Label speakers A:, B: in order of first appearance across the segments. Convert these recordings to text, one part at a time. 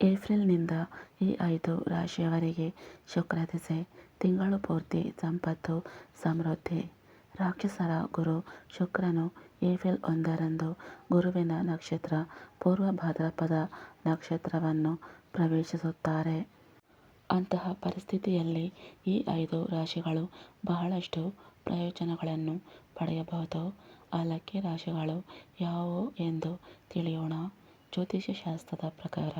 A: ಏಪ್ರಿಲ್ನಿಂದ ಈ ಐದು ರಾಶಿಯವರಿಗೆ ಶುಕ್ರ ದಿಸೆ ತಿಂಗಳು ಪೂರ್ತಿ ಸಂಪತ್ತು, ಸಮೃದ್ಧಿ. ರಾಕ್ಷಸರ ಗುರು ಶುಕ್ರನು ಏಪ್ರಿಲ್ ಒಂದರಂದು ಗುರುವಿನ ನಕ್ಷತ್ರ ಪೂರ್ವ ಭಾದ್ರಪದ ನಕ್ಷತ್ರವನ್ನು ಪ್ರವೇಶಿಸುತ್ತಾರೆ. ಅಂತಹ ಪರಿಸ್ಥಿತಿಯಲ್ಲಿ ಈ ಐದು ರಾಶಿಗಳು ಬಹಳಷ್ಟು ಪ್ರಯೋಜನಗಳನ್ನು ಪಡೆಯಬಹುದು. ಆ ಲಕ್ಕಿ ರಾಶಿಗಳು ಯಾವುವು ಎಂದು ತಿಳಿಯೋಣ. ಜ್ಯೋತಿಷ್ಯ ಶಾಸ್ತ್ರದ ಪ್ರಕಾರ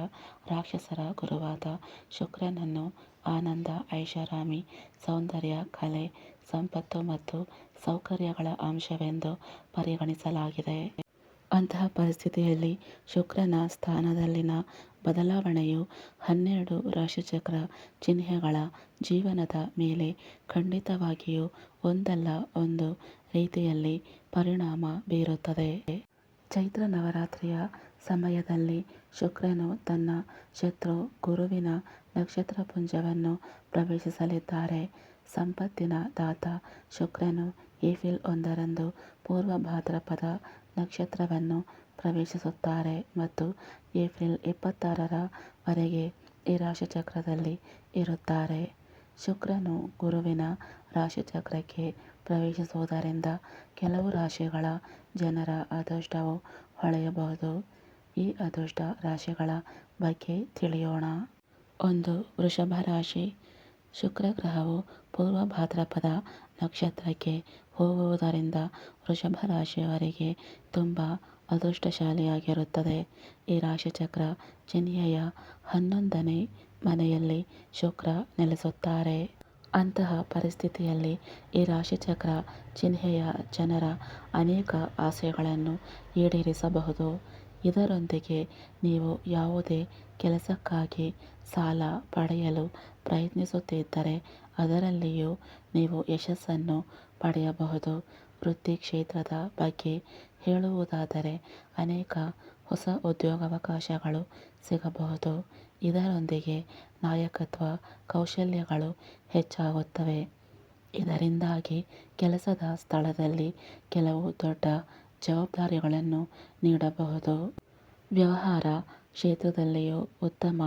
A: ರಾಕ್ಷಸರ ಗುರುವಾದ ಶುಕ್ರನನ್ನು ಆನಂದ, ಐಷಾರಾಮಿ, ಸೌಂದರ್ಯ, ಕಲೆ, ಸಂಪತ್ತು ಮತ್ತು ಸೌಕರ್ಯಗಳ ಅಂಶವೆಂದು ಪರಿಗಣಿಸಲಾಗಿದೆ. ಅಂತಹ ಪರಿಸ್ಥಿತಿಯಲ್ಲಿ ಶುಕ್ರನ ಸ್ಥಾನದಲ್ಲಿನ ಬದಲಾವಣೆಯು ಹನ್ನೆರಡು ರಾಶಿಚಕ್ರ ಚಿಹ್ನೆಗಳ ಜೀವನದ ಮೇಲೆ ಖಂಡಿತವಾಗಿಯೂ ಒಂದಲ್ಲ ಒಂದು ರೀತಿಯಲ್ಲಿ ಪರಿಣಾಮ ಬೀರುತ್ತದೆ. ಚೈತ್ರ ನವರಾತ್ರಿಯ ಸಮಯದಲ್ಲಿ ಶುಕ್ರನು ತನ್ನ ಶತ್ರು ಗುರುವಿನ ನಕ್ಷತ್ರಪುಂಜವನ್ನು ಪ್ರವೇಶಿಸಲಿದ್ದಾರೆ. ಸಂಪತ್ತಿನ ದಾತ ಶುಕ್ರನು ಏಪ್ರಿಲ್ ಒಂದರಂದು ಪೂರ್ವ ಭಾದ್ರಪದ ನಕ್ಷತ್ರವನ್ನು ಪ್ರವೇಶಿಸುತ್ತಾರೆ ಮತ್ತು ಏಪ್ರಿಲ್ ಇಪ್ಪತ್ತಾರರ ವರೆಗೆ ಈ ರಾಶಿಚಕ್ರದಲ್ಲಿ ಇರುತ್ತಾರೆ. ಶುಕ್ರನು ಗುರುವಿನ ರಾಶಿಚಕ್ರಕ್ಕೆ ಪ್ರವೇಶಿಸುವುದರಿಂದ ಕೆಲವು ರಾಶಿಗಳ ಜನರ ಅದೃಷ್ಟವು ಹೊಳೆಯಬಹುದು. ಈ ಅದೃಷ್ಟ ರಾಶಿಗಳ ಬಗ್ಗೆ ತಿಳಿಯೋಣ. ಒಂದು, ವೃಷಭ ರಾಶಿ. ಶುಕ್ರ ಗ್ರಹವು ಪೂರ್ವ ಭಾದ್ರಪದ ನಕ್ಷತ್ರಕ್ಕೆ ಹೋಗುವುದರಿಂದ ವೃಷಭ ರಾಶಿಯವರಿಗೆ ತುಂಬ ಅದೃಷ್ಟಶಾಲಿಯಾಗಿರುತ್ತದೆ. ಈ ರಾಶಿಚಕ್ರ ಚಿಹ್ನೆಯ ಹನ್ನೊಂದನೇ ಮನೆಯಲ್ಲಿ ಶುಕ್ರ ನೆಲೆಸುತ್ತಾರೆ. ಅಂತಹ ಪರಿಸ್ಥಿತಿಯಲ್ಲಿ ಈ ರಾಶಿಚಕ್ರ ಚಿಹ್ನೆಯ ಜನರ ಅನೇಕ ಆಸೆಗಳನ್ನು ಈಡೇರಿಸಬಹುದು. ಇದರೊಂದಿಗೆ ನೀವು ಯಾವುದೇ ಕೆಲಸಕ್ಕಾಗಿ ಸಾಲ ಪಡೆಯಲು ಪ್ರಯತ್ನಿಸುತ್ತಿದ್ದರೆ ಅದರಲ್ಲಿಯೂ ನೀವು ಯಶಸ್ಸನ್ನು ಪಡೆಯಬಹುದು. ವೃತ್ತಿ ಕ್ಷೇತ್ರದ ಬಗ್ಗೆ ಹೇಳುವುದಾದರೆ ಅನೇಕ ಹೊಸ ಉದ್ಯೋಗಾವಕಾಶಗಳು ಸಿಗಬಹುದು. ಇದರೊಂದಿಗೆ ನಾಯಕತ್ವ ಕೌಶಲ್ಯಗಳು ಹೆಚ್ಚಾಗುತ್ತವೆ. ಇದರಿಂದಾಗಿ ಕೆಲಸದ ಸ್ಥಳದಲ್ಲಿ ಕೆಲವು ದೊಡ್ಡ ಜವಾಬ್ದಾರಿಗಳನ್ನು ನೀಡಬಹುದು. ವ್ಯವಹಾರ ಕ್ಷೇತ್ರದಲ್ಲಿಯೂ ಉತ್ತಮ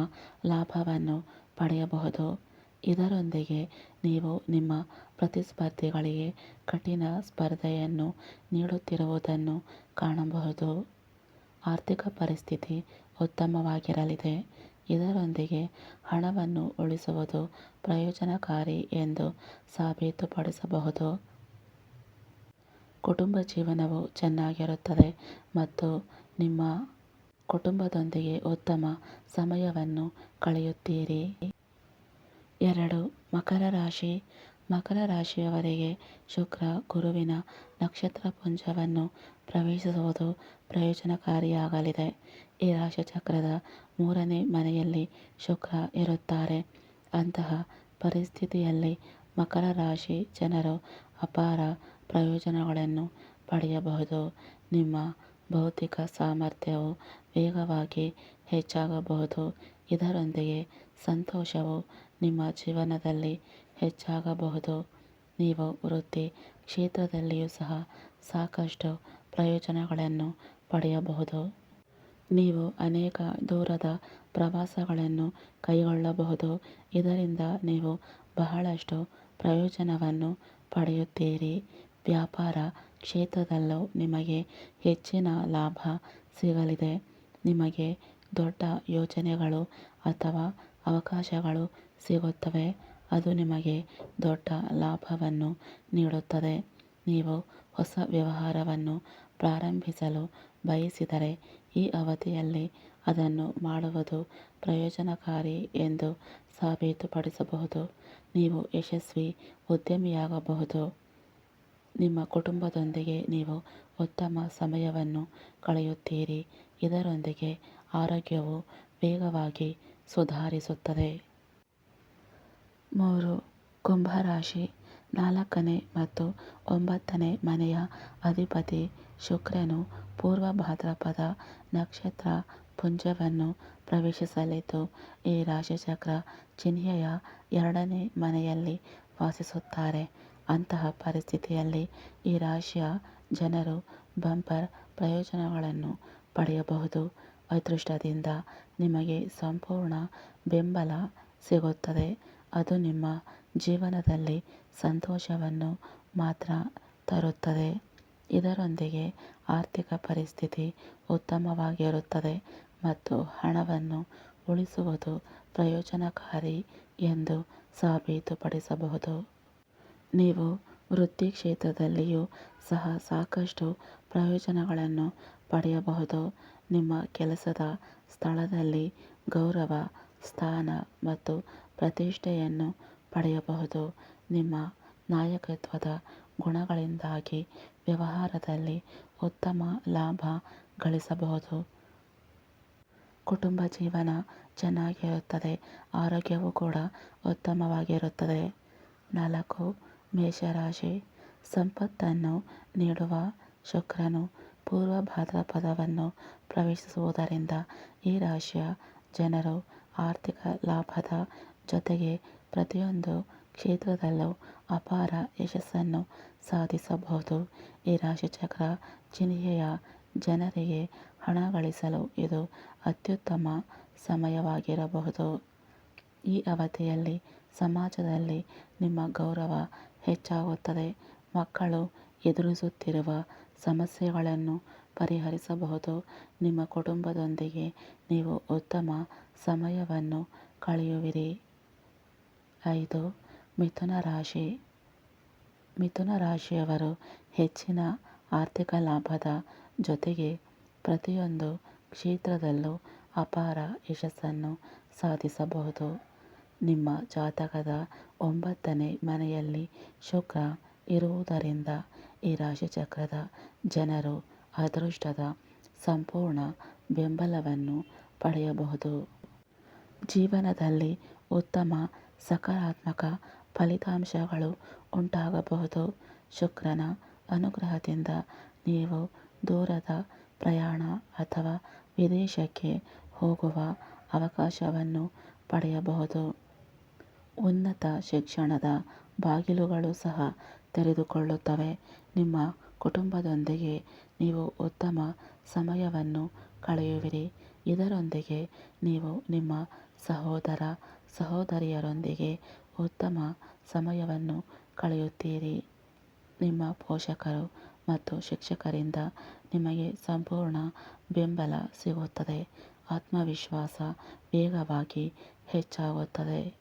A: ಲಾಭವನ್ನು ಪಡೆಯಬಹುದು. ಇದರೊಂದಿಗೆ ನೀವು ನಿಮ್ಮ ಪ್ರತಿಸ್ಪರ್ಧಿಗಳಿಗೆ ಕಠಿಣ ಸ್ಪರ್ಧೆಯನ್ನು ನೀಡುತ್ತಿರುವುದನ್ನು ಕಾಣಬಹುದು. ಆರ್ಥಿಕ ಪರಿಸ್ಥಿತಿ ಉತ್ತಮವಾಗಿರಲಿದೆ. ಇದರೊಂದಿಗೆ ಹಣವನ್ನು ಉಳಿಸುವುದು ಪ್ರಯೋಜನಕಾರಿ ಎಂದು ಸಾಬೀತುಪಡಿಸಬಹುದು. ಕುಟುಂಬ ಜೀವನವು ಚೆನ್ನಾಗಿರುತ್ತದೆ ಮತ್ತು ನಿಮ್ಮ ಕುಟುಂಬದೊಂದಿಗೆ ಉತ್ತಮ ಸಮಯವನ್ನು ಕಳೆಯುತ್ತೀರಿ. ಎರಡು, ಮಕರ ರಾಶಿ. ಮಕರ ರಾಶಿಯವರಿಗೆ ಶುಕ್ರ, ಗುರುವಿನ ನಕ್ಷತ್ರಪುಂಜವನ್ನು ಪ್ರವೇಶಿಸುವುದು ಪ್ರಯೋಜನಕಾರಿಯಾಗಲಿದೆ. ಈ ರಾಶಿಚಕ್ರದ ಮೂರನೇ ಮನೆಯಲ್ಲಿ ಶುಕ್ರ ಇರುತ್ತಾರೆ. ಅಂತಹ ಪರಿಸ್ಥಿತಿಯಲ್ಲಿ ಮಕರ ರಾಶಿ ಜನರು ಅಪಾರ ಪ್ರಯೋಜನಗಳನ್ನು ಪಡೆಯಬಹುದು. ನಿಮ್ಮ ಭೌತಿಕ ಸಾಮರ್ಥ್ಯವು ವೇಗವಾಗಿ ಹೆಚ್ಚಾಗಬಹುದು. ಇದರೊಂದಿಗೆ ಸಂತೋಷವು ನಿಮ್ಮ ಜೀವನದಲ್ಲಿ ಹೆಚ್ಚಾಗಬಹುದು. ನೀವು ವೃತ್ತಿ ಕ್ಷೇತ್ರದಲ್ಲಿಯೂ ಸಹ ಸಾಕಷ್ಟು ಪ್ರಯೋಜನಗಳನ್ನು ಪಡೆಯಬಹುದು. ನೀವು ಅನೇಕ ದೂರದ ಪ್ರವಾಸಗಳನ್ನು ಕೈಗೊಳ್ಳಬಹುದು. ಇದರಿಂದ ನೀವು ಬಹಳಷ್ಟು ಪ್ರಯೋಜನವನ್ನು ಪಡೆಯುತ್ತೀರಿ. ವ್ಯಾಪಾರ ಕ್ಷೇತ್ರದಲ್ಲೂ ನಿಮಗೆ ಹೆಚ್ಚಿನ ಲಾಭ ಸಿಗಲಿದೆ. ನಿಮಗೆ ದೊಡ್ಡ ಯೋಜನೆಗಳು ಅಥವಾ ಅವಕಾಶಗಳು ಸಿಗುತ್ತವೆ. ಅದು ನಿಮಗೆ ದೊಡ್ಡ ಲಾಭವನ್ನು ನೀಡುತ್ತದೆ. ನೀವು ಹೊಸ ವ್ಯವಹಾರವನ್ನು ಪ್ರಾರಂಭಿಸಲು ಬಯಸಿದರೆ ಈ ಅವಧಿಯಲ್ಲಿ ಅದನ್ನು ಮಾಡುವುದು ಪ್ರಯೋಜನಕಾರಿ ಎಂದು ಸಾಬೀತುಪಡಿಸಬಹುದು. ನೀವು ಯಶಸ್ವಿ ಉದ್ಯಮಿಯಾಗಬಹುದು. ನಿಮ್ಮ ಕುಟುಂಬದೊಂದಿಗೆ ನೀವು ಉತ್ತಮ ಸಮಯವನ್ನು ಕಳೆಯುತ್ತೀರಿ. ಇದರೊಂದಿಗೆ ಆರೋಗ್ಯವು ವೇಗವಾಗಿ ಸುಧಾರಿಸುತ್ತದೆ. ಮೂರು, ಕುಂಭರಾಶಿ ನಾಲ್ಕನೇ ಮತ್ತು ಒಂಬತ್ತನೇ ಮನೆಯ ಅಧಿಪತಿ ಶುಕ್ರನು ಪೂರ್ವ ಭಾದ್ರಪದ ನಕ್ಷತ್ರ ಪುಂಜವನ್ನು ಪ್ರವೇಶಿಸಲಿದ್ದು, ಈ ರಾಶಿಚಕ್ರ ಚಿಹ್ನೆಯ ಎರಡನೇ ಮನೆಯಲ್ಲಿ ವಾಸಿಸುತ್ತಾರೆ. ಅಂತಹ ಪರಿಸ್ಥಿತಿಯಲ್ಲಿ ಈ ರಾಶಿಯ ಜನರು ಬಂಪರ್ ಪ್ರಯೋಜನಗಳನ್ನು ಪಡೆಯಬಹುದು. ಅದೃಷ್ಟದಿಂದ ನಿಮಗೆ ಸಂಪೂರ್ಣ ಬೆಂಬಲ ಸಿಗುತ್ತದೆ. ಅದು ನಿಮ್ಮ ಜೀವನದಲ್ಲಿ ಸಂತೋಷವನ್ನು ಮಾತ್ರ ತರುತ್ತದೆ. ಇದರೊಂದಿಗೆ ಆರ್ಥಿಕ ಪರಿಸ್ಥಿತಿ ಉತ್ತಮವಾಗಿರುತ್ತದೆ ಮತ್ತು ಹಣವನ್ನು ಉಳಿಸುವುದು ಪ್ರಯೋಜನಕಾರಿ ಎಂದು ಸಾಬೀತುಪಡಿಸಬಹುದು. ನೀವು ವೃತ್ತಿ ಕ್ಷೇತ್ರದಲ್ಲಿಯೂ ಸಹ ಸಾಕಷ್ಟು ಪ್ರಯೋಜನಗಳನ್ನು ಪಡೆಯಬಹುದು. ನಿಮ್ಮ ಕೆಲಸದ ಸ್ಥಳದಲ್ಲಿ ಗೌರವ, ಸ್ಥಾನ ಮತ್ತು ಪ್ರತಿಷ್ಠೆಯನ್ನು ಪಡೆಯಬಹುದು. ನಿಮ್ಮ ನಾಯಕತ್ವದ ಗುಣಗಳಿಂದಾಗಿ ವ್ಯವಹಾರದಲ್ಲಿ ಉತ್ತಮ ಲಾಭ ಗಳಿಸಬಹುದು. ಕುಟುಂಬ ಜೀವನ ಚೆನ್ನಾಗಿರುತ್ತದೆ, ಆರೋಗ್ಯವೂ ಕೂಡ ಉತ್ತಮವಾಗಿರುತ್ತದೆ. ನಾಲ್ಕು ಮೇಷರಾಶಿ ಸಂಪತ್ತನ್ನು ನೀಡುವ ಶುಕ್ರನು ಪೂರ್ವ ಭಾದ್ರಪದವನ್ನು ಪ್ರವೇಶಿಸುವುದರಿಂದ ಈ ರಾಶಿಯ ಜನರು ಆರ್ಥಿಕ ಲಾಭದ ಜೊತೆಗೆ ಪ್ರತಿಯೊಂದು ಕ್ಷೇತ್ರದಲ್ಲೂ ಅಪಾರ ಯಶಸ್ಸನ್ನು ಸಾಧಿಸಬಹುದು. ಈ ರಾಶಿಚಕ್ರ ಚಿಹ್ನೆಯ ಜನರಿಗೆ ಹಣ ಗಳಿಸಲು ಇದು ಅತ್ಯುತ್ತಮ ಸಮಯವಾಗಿರಬಹುದು. ಈ ಅವಧಿಯಲ್ಲಿ ಸಮಾಜದಲ್ಲಿ ನಿಮ್ಮ ಗೌರವ ಹೆಚ್ಚಾಗುತ್ತದೆ. ಮಕ್ಕಳು ಎದುರಿಸುತ್ತಿರುವ ಸಮಸ್ಯೆಗಳನ್ನು ಪರಿಹರಿಸಬಹುದು. ನಿಮ್ಮ ಕುಟುಂಬದೊಂದಿಗೆ ನೀವು ಉತ್ತಮ ಸಮಯವನ್ನು ಕಳೆಯುವಿರಿ. ಐದು, ಮಿಥುನ ರಾಶಿ. ಮಿಥುನ ರಾಶಿಯವರು ಹೆಚ್ಚಿನ ಆರ್ಥಿಕ ಲಾಭದ ಜೊತೆಗೆ ಪ್ರತಿಯೊಂದು ಕ್ಷೇತ್ರದಲ್ಲೂ ಅಪಾರ ಯಶಸ್ಸನ್ನು ಸಾಧಿಸಬಹುದು. ನಿಮ್ಮ ಜಾತಕದ ಒಂಬತ್ತನೇ ಮನೆಯಲ್ಲಿ ಶುಕ್ರ ಇರುವುದರಿಂದ ಈ ರಾಶಿಚಕ್ರದ ಜನರು ಅದೃಷ್ಟದ ಸಂಪೂರ್ಣ ಬೆಂಬಲವನ್ನು ಪಡೆಯಬಹುದು. ಜೀವನದಲ್ಲಿ ಉತ್ತಮ ಸಕಾರಾತ್ಮಕ ಫಲಿತಾಂಶಗಳು ಉಂಟಾಗಬಹುದು. ಶುಕ್ರನ ಅನುಗ್ರಹದಿಂದ ನೀವು ದೂರದ ಪ್ರಯಾಣ ಅಥವಾ ವಿದೇಶಕ್ಕೆ ಹೋಗುವ ಅವಕಾಶವನ್ನು ಪಡೆಯಬಹುದು. ಉನ್ನತ ಶಿಕ್ಷಣದ ಬಾಗಿಲುಗಳು ಸಹ ತೆರೆದುಕೊಳ್ಳುತ್ತವೆ. ನಿಮ್ಮ ಕುಟುಂಬದೊಂದಿಗೆ ನೀವು ಉತ್ತಮ ಸಮಯವನ್ನು ಕಳೆಯುವಿರಿ. ಇದರೊಂದಿಗೆ ನೀವು ನಿಮ್ಮ ಸಹೋದರ ಸಹೋದರಿಯರೊಂದಿಗೆ ಉತ್ತಮ ಸಮಯವನ್ನು ಕಳೆಯುತ್ತೀರಿ. ನಿಮ್ಮ ಪೋಷಕರು ಮತ್ತು ಶಿಕ್ಷಕರಿಂದ ನಿಮಗೆ ಸಂಪೂರ್ಣ ಬೆಂಬಲ ಸಿಗುತ್ತದೆ. ಆತ್ಮವಿಶ್ವಾಸ ವೇಗವಾಗಿ ಹೆಚ್ಚಾಗುತ್ತದೆ.